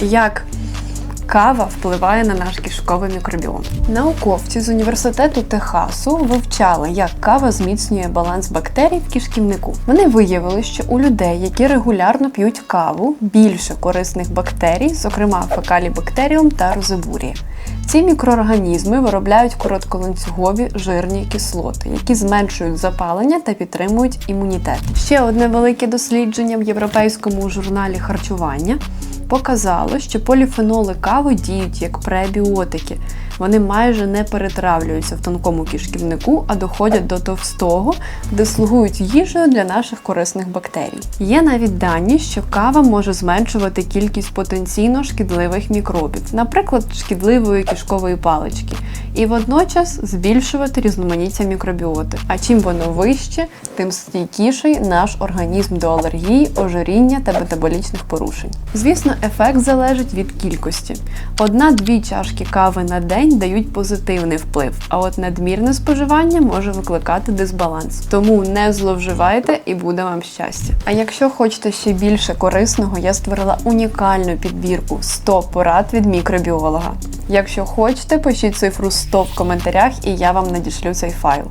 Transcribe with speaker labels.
Speaker 1: Як кава впливає на наш кишковий мікробіом. Науковці з університету Техасу вивчали, як кава зміцнює баланс бактерій в кишківнику. Вони виявили, що у людей, які регулярно п'ють каву, більше корисних бактерій, зокрема фекалібактеріум та розебурія. Ці мікроорганізми виробляють коротколанцюгові жирні кислоти, які зменшують запалення та підтримують імунітет. Ще одне велике дослідження в європейському журналі харчування показало, що поліфеноли кави діють як пребіотики. Вони майже не перетравлюються в тонкому кишківнику, а доходять до товстого, де слугують їжею для наших корисних бактерій. Є навіть дані, що кава може зменшувати кількість потенційно шкідливих мікробів, наприклад, шкідливої кишкової палички, і водночас збільшувати різноманіття мікробіоти. А чим воно вище, тим стійкіший наш організм до алергії, ожиріння та метаболічних порушень. Звісно, ефект залежить від кількості. Одна-дві чашки кави на день дають позитивний вплив, а от надмірне споживання може викликати дисбаланс. Тому не зловживайте і буде вам щастя. А якщо хочете ще більше корисного, я створила унікальну підбірку 100 порад від мікробіолога. Якщо хочете, пишіть цифру 100 в коментарях, і я вам надішлю цей файл.